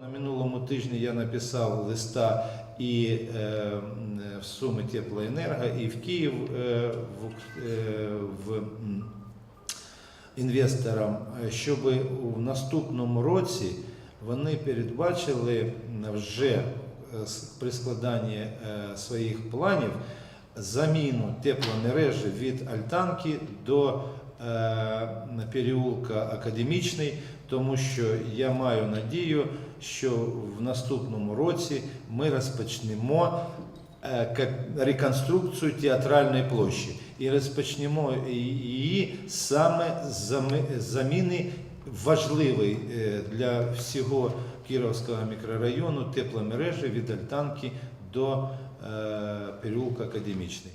На минулому тижні я написав листа і е, в Суми Теплоенерго, і в Київ е, в, е, в інвесторам, щоб у наступному році вони передбачили вже при складанні своїх планів заміну тепломережі від Альтанки до е, переулка Академічний, тому що я маю надію, що в наступному році ми розпочнемо е, реконструкцію театральної площі і розпочнемо її саме з заміни важливої е, для всього Кіровського мікрорайону тепломережі від Альтанки до е, переулка Академічний.